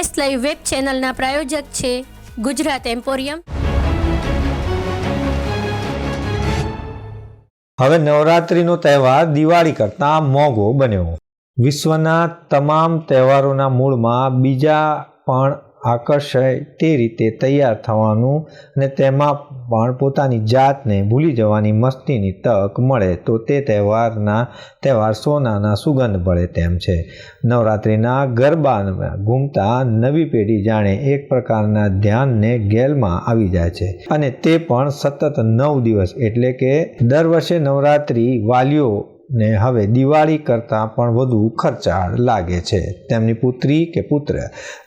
S live web ચેનલના પ્રાયોજક છે Gujarat emporium. હવે નવરાત્રિનો તહેવાર દિવાળી કરતાં મોંઘો બન્યો. વિશ્વના તમામ તહેવારોના મૂળમાં બીજા પણ આકર્ષાય તે રીતે તૈયાર થવાનું અને તેમાં પણ પોતાની જાતને ભૂલી જવાની મસ્તીની તક મળે. તો તે તહેવારના, તહેવાર સોનાના સુગંધ ભળે તેમ છે. નવરાત્રિના ગરબામાં ઘૂમતા નવી પેઢી જાણે એક પ્રકારના ધ્યાનને ગેલમાં આવી જાય છે. અને તે પણ સતત નવ દિવસ એટલે કે દર વર્ષે નવરાત્રિ વાલીઓ ને હવે દિવાળી કરતાં પણ વધુ ખર્ચાળ લાગે છે. તેમની પુત્રી કે પુત્ર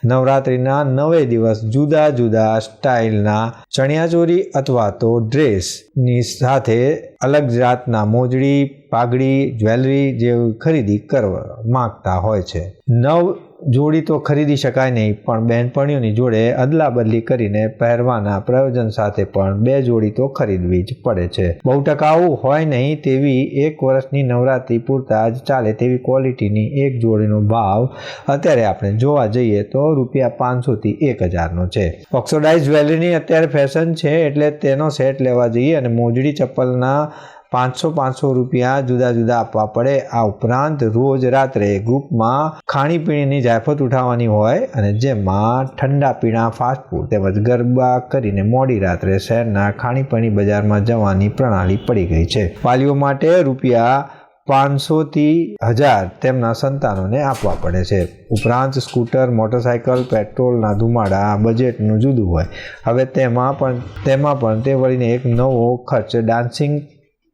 નવરાત્રિના નવે દિવસ જુદા જુદા સ્ટાઇલના ચણિયાચોરી અથવા તો ડ્રેસની સાથે અલગ જાતના મોજડી, પાઘડી, જ્વેલરી જેવી ખરીદી કરવા માગતા હોય છે. નવ જોડી તો ખરીદી શકાય નહીં, પણ બહેનપણીઓની જોડે અદલા બદલી કરીને પહેરવાના પ્રયોજન સાથે પણ બે જોડી તો ખરીદવી જ પડે છે. બહુ ટકાઉ હોય નહીં તેવી એક વર્ષની નવરાત્રિ પૂરતા જ ચાલે તેવી ક્વોલિટીની એક જોડીનો ભાવ અત્યારે આપણે જોવા જઈએ તો રૂપિયા પાંચસોથી એક હજારનો છે. ઓક્સોડાઇઝ જ્વેલરીની અત્યારે ફેશન છે એટલે તેનો સેટ લેવા જઈએ અને મોજડી ચપ્પલના પાંચસો પાંચસો રૂપિયા જુદા જુદા આપવા પડે. આ ઉપરાંત રોજ રાત્રે ગ્રુપમાં ખાણીપીણીની જાયફત ઉઠાવવાની હોય અને જેમાં ઠંડા પીણા ફાસ્ટફૂડ તેમજ ગરબા કરીને મોડી રાત્રે શહેરના ખાણીપીણી બજારમાં જવાની પ્રણાલી પડી ગઈ છે. વાલીઓ માટે રૂપિયા પાંચસોથી હજાર તેમના સંતાનોને આપવા પડે છે. ઉપરાંત સ્કૂટર, મોટરસાયકલ, પેટ્રોલના ધુમાડા, બજેટનું જુદું હોય. હવે તેમાં પણ તેમાં પણ તે વળીને એક નવો ખર્ચ ડાન્સિંગ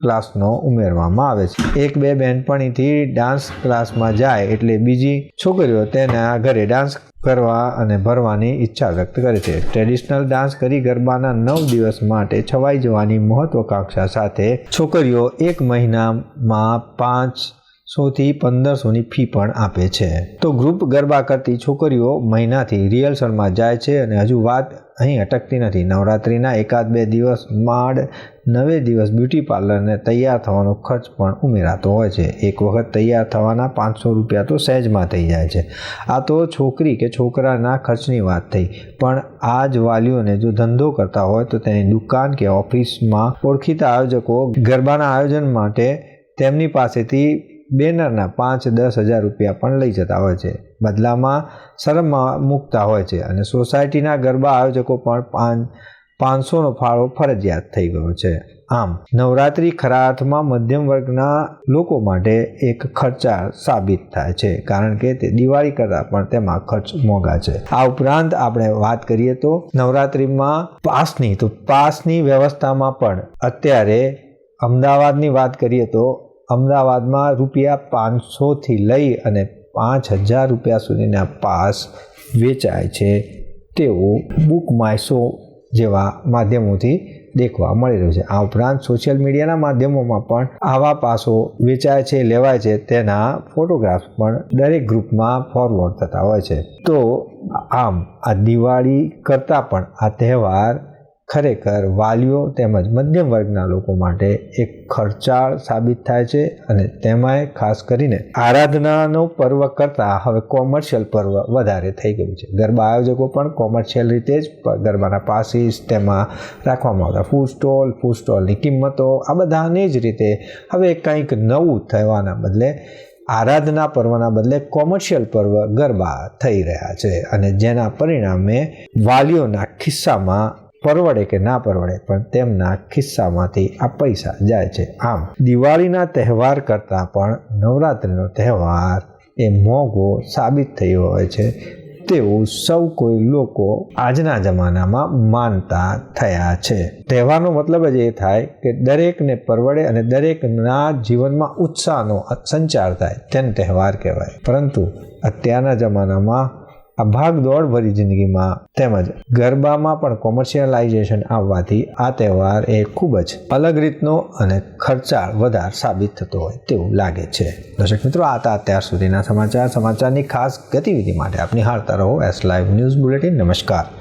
ક્લાસનો ઉમેરવામાં આવે છે. એક બે બહેનપણીથી ડાન્સ ક્લાસમાં જાય એટલે બીજી છોકરીઓ તેના ઘરે ડાન્સ કરવા અને ભરવાની ઈચ્છા વ્યક્ત કરે છે. ટ્રેડિશનલ ડાન્સ કરી ગરબાના નવ દિવસ માટે છવાઈ જવાની મહત્વકાંક્ષા સાથે છોકરીઓ એક મહિનામાં પાંચ સોથી પંદરસોની ફી પણ આપે છે. તો ગ્રુપ ગરબા કરતી છોકરીઓ મહિનાથી રિહર્સલમાં જાય છે અને હજુ વાત અહીં અટકતી નથી. નવરાત્રિના એકાદ બે દિવસ માડ નવે દિવસ બ્યુટી પાર્લરને તૈયાર થવાનો ખર્ચ પણ ઉમેરાતો હોય છે. એક વખત તૈયાર થવાના પાંચસો રૂપિયા તો સહેજમાં થઈ જાય છે. આ તો છોકરી કે છોકરાના ખર્ચની વાત થઈ, પણ આ જ વાલીઓને જો ધંધો કરતા હોય તો તેની દુકાન કે ઓફિસમાં ઓળખીતા આયોજકો ગરબાના આયોજન માટે તેમની પાસેથી બેનરના પાંચ દસ હજાર રૂપિયા પણ લઈ જતા હોય છે. બદલામાં શરમમાં મૂકતા હોય છે અને સોસાયટીના ગરબા આયોજકો પણ પાંચ પાંચસોનો ફાળો ફરજિયાત થઈ ગયો છે. આમ, નવરાત્રિ ખરા અર્થમાં મધ્યમ વર્ગના લોકો માટે એક ખર્ચા સાબિત થાય છે, કારણ કે તે દિવાળી કરતાં પણ તેમાં ખર્ચ મોંઘા છે. આ ઉપરાંત આપણે વાત કરીએ તો નવરાત્રિમાં પાસની, તો પાસની વ્યવસ્થામાં પણ અત્યારે અમદાવાદની વાત કરીએ તો અમદાવાદમાં રૂપિયા પાંચસોથી લઈ અને પાંચ હજાર રૂપિયા સુધીના પાસ વેચાય છે તેવું બુક માયસો જેવા માધ્યમોથી દેખવા મળી રહ્યું છે. આ ઉપરાંત સોશિયલ મીડિયાના માધ્યમોમાં પણ આવા પાસો વેચાય છે, લેવાય છે. તેના ફોટોગ્રાફ્સ પણ દરેક ગ્રુપમાં ફોરવર્ડ થતા હોય છે. તો આમ આ દિવાળી કરતાં પણ આ તહેવાર ખરેખર વાલીઓ તેમજ મધ્યમ વર્ગના લોકો માટે એક ખર્ચાળ સાબિત થાય છે અને તેમાંય ખાસ કરીને આરાધનાનો પર્વ કરતાં હવે કોમર્શિયલ પર્વ વધારે થઈ ગયું છે. ગરબા આયોજકો પણ કોમર્શિયલ રીતે જ ગરબાના પાસીસ તેમાં રાખવામાં આવતા. ફૂડ સ્ટોલ ફૂડ સ્ટોલની કિંમતો, આ બધાની જ રીતે હવે કંઈક નવું થવાના બદલે આરાધના પર્વના બદલે કોમર્શિયલ પર્વ ગરબા થઈ રહ્યા છે અને જેના પરિણામે વાલીઓના ખિસ્સામાં પરવડે કે ના પરવડે, પણ તેમના ખિસ્સામાંથી આ પૈસા જાય છે. આમ, દિવાળીના તહેવાર કરતાં પણ નવરાત્રિનો તહેવાર એ મોંઘો સાબિત થયો હોય છે. તેવું સૌ કોઈ લોકો આજના જમાનામાં માનતા થયા છે. તહેવારનો મતલબ જ એ થાય કે દરેકને પરવડે અને દરેકના જીવનમાં ઉત્સાહનો સંચાર થાય. તેને તહેવાર કહેવાય. પરંતુ અત્યારના જમાનામાં આ ભાગદોડ ભરી જિંદગીમાં તેમજ ગરબામાં પણ કોમર્શિયલાઇઝેશન આવવાથી આ તહેવાર એ ખૂબ જ અલગ રીતનો અને ખર્ચાળ વધાર સાબિત થતો હોય તેવું લાગે છે. દર્શક મિત્રો, આ હતા અત્યાર સુધીના સમાચાર. સમાચારની ખાસ ગતિવિધિ માટે આપની હાલતા રહો એસ લાઈવ ન્યૂઝ બુલેટિન નમસ્કાર.